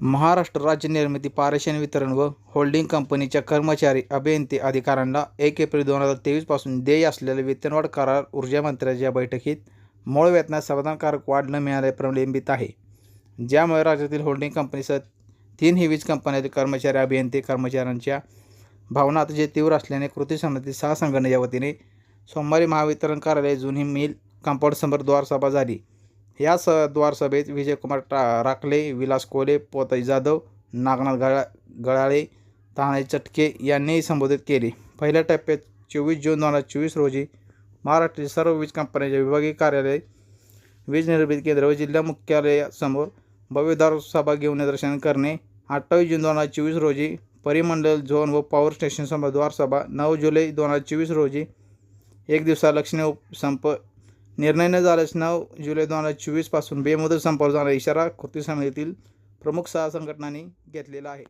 महाराष्ट्र राज्य निर्मिती पारेषण वितरण व होल्डिंग कंपनीच्या कर्मचारी अभियंते अधिकाऱ्यांना एक एप्रिल दोन हजार तेवीसपासून देय असलेले वेतनवाढ करार ऊर्जा मंत्र्यांच्या बैठकीत मूळ वेतनात समाधानकारक वाढ न मिळाले प्रलंबित आहे. ज्यामुळे राज्यातील होल्डिंग कंपनीसह तीनही वीज कंपन्यातील कर्मचारी अभियंते कर्मचाऱ्यांच्या भावना अतिशय तीव्र असल्याने कृती समिती सहा संघटनेच्या वतीने सोमवारी महावितरण कार्यालय जुनी मिल कंपाऊंडसमोर द्वारसभा झाली. या स द्वारसभेत विजयकुमार टा राखले विलास कोले पोताई जाधव नागनाथ गळा गळाळे तानाजी चटके यांनी संबोधित केले. पहिल्या टप्प्यात चोवीस जून दोन हजार चोवीस रोजी महाराष्ट्रातील सर्व वीज कंपन्यांच्या विभागीय कार्यालय वीज निर्मिती केंद्र व जिल्हा मुख्यालयासमोर भव्यदार सभा घेऊन निदर्शन करणे. अठ्ठावीस जून दोन हजार चोवीस रोजी परिमंडल झोन व पॉवर स्टेशनसमोर द्वारसभा नऊ जुलै दोन हजार चोवीस रोजी एक दिवसा लक्षणीय संप निर्णय न झाल्यास नऊ जुलै दोन हजार चोवीसपासून बेमुदत संपावर जाणारा इशारा कृती समितीतील प्रमुख सहा संघटनांनी घेतलेला आहे.